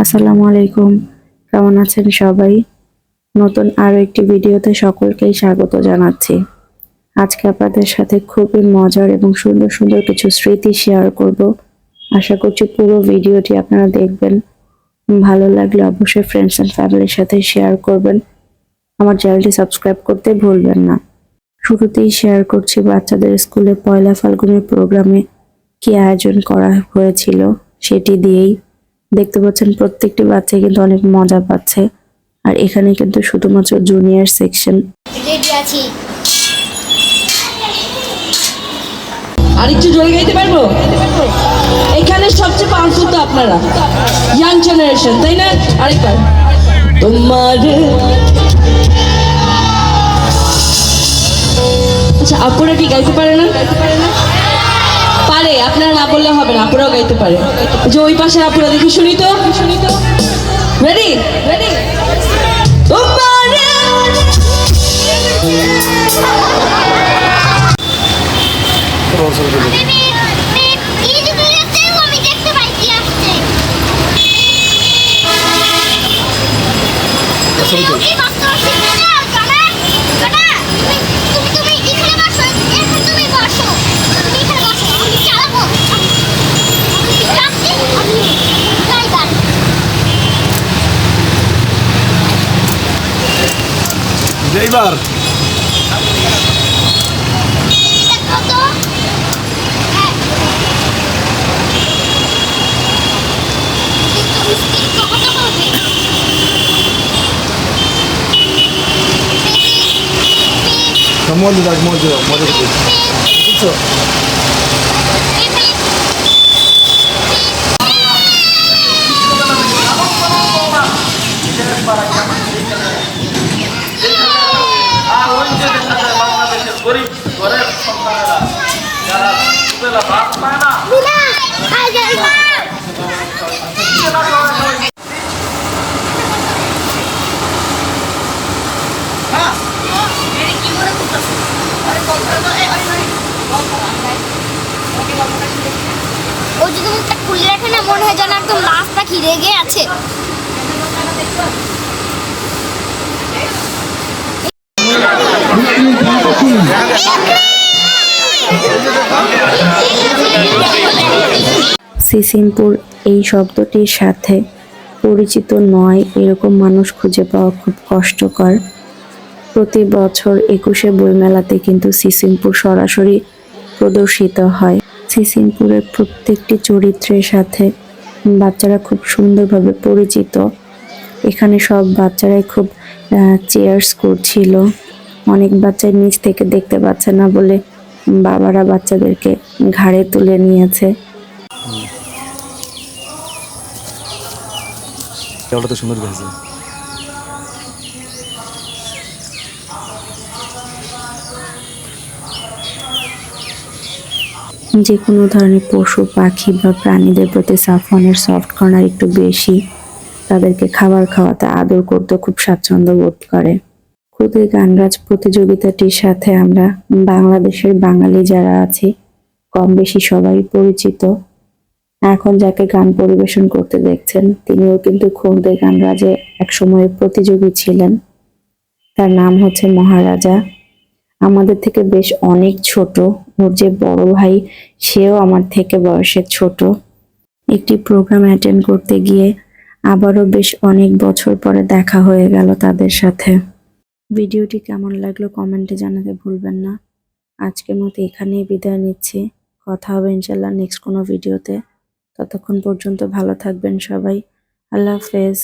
আসসালামু আলাইকুম। কেমন আছেন সবাই? নতুন আরও একটি ভিডিওতে সকলকেই স্বাগত জানাচ্ছি। আজকে আপনাদের সাথে খুবই মজার এবং সুন্দর সুন্দর কিছু স্মৃতি শেয়ার করব। আশা করছি পুরো ভিডিওটি আপনারা দেখবেন। ভালো লাগলে অবশ্যই ফ্রেন্ডস এন্ড ফ্যামিলির সাথে শেয়ার করবেন। আমার চ্যানেলটি সাবস্ক্রাইব করতে ভুলবেন না। শুরুতেই শেয়ার করছি বাচ্চাদের স্কুলে পয়লা ফাল্গুনের প্রোগ্রামে কি আয়োজন করা হয়েছিল সেটি দিয়েই দেখতে পাচ্ছেন প্রত্যেকটি বাচ্চা কিন্তু অনেক মজা পাচ্ছে। আর এখানে কিন্তু শুধুমাত্র জুনিয়র সেকশন আরেকটু জোরে গাইতে পারব? এখানে সবচেয়ে পাওয়ারফুল তো আপনারা। ইয়াং জেনারেশন তাই না? আরেকবার। তোমার আচ্ছা আপুরা কি গাইতে পারে না? পারে আপনারা না বললে হবে না আপুরাও গাইতে পারে। যে ওই পাশে আপুরা দেখি শুনি তো। শুনি তো রেডি রেডি তোমার এই ড্রাইভার দেখো তো হ্যাঁ কিন্তু স্পিড মজা মজা মজা করতে বুঝছ? গরিব ঘরের সন্তানেরা, যারা দুবেলা ভাত পায় না ও যদি মুখটা খুলে রাখে না, মনে হয় যেন একদম লাস্টটা কি রেগে আছে। সিসিমপুর এই শব্দটির সাথে পরিচিত নয়, এরকম মানুষ খুঁজে পাওয়া খুব কষ্টকর। প্রতি বছর একুশে বইমেলাতে কিন্তু সিসিমপুর সরাসরি প্রদর্শিত হয়। সিসিমপুরের প্রত্যেকটি চরিত্রের সাথে বাচ্চারা খুব সুন্দরভাবে পরিচিত। এখানে সব বাচ্চারাই খুব চেয়ার্স করছিল। অনেক বাচ্চা নিচ থেকে দেখতে পাচ্ছে না বলে বাবারা বাচ্চাদেরকে ঘাড়ে তুলে নিয়েছে। তো সুন্দর যে কোনো ধরনের পশু পাখি বা প্রাণীদের প্রতি সাফওয়ানের সফট কর্নার একটু বেশি। তাদেরকে খাবার খাওয়াতে আদর করতে খুব স্বাচ্ছন্দ্য বোধ করে। খুদে গানরাজ প্রতিযোগিতাটির সাথে আমরা বাংলাদেশের বাঙালি যারা আছি কম বেশি সবাই পরিচিত। এখন যাকে গান পরিবেশন করতে দেখছেন, তিনিও কিন্তু খুদে গানরাজে একসময় প্রতিযোগী ছিলেন। তার নাম হচ্ছে মহারাজা। আমাদের থেকে বেশ অনেক ছোট। ওর যে বড় ভাই, সেও আমার থেকে বয়সে ছোট। একটি প্রোগ্রাম অ্যাটেন্ড করতে গিয়ে আবারও বেশ অনেক বছর পরে দেখা হয়ে গেল তাদের সাথে। ভিডিওটি কেমন লাগল কমেন্টে জানাতে ভুলবেন না। আজকের মতো এখানেই বিদায় নিচ্ছি। কথা হবে ইনশাল্লাহ নেক্সট কোনো ভিডিওতে ততক্ষণ পর্যন্ত ভালো থাকবেন সবাই। আল্লাহ হাফেজ।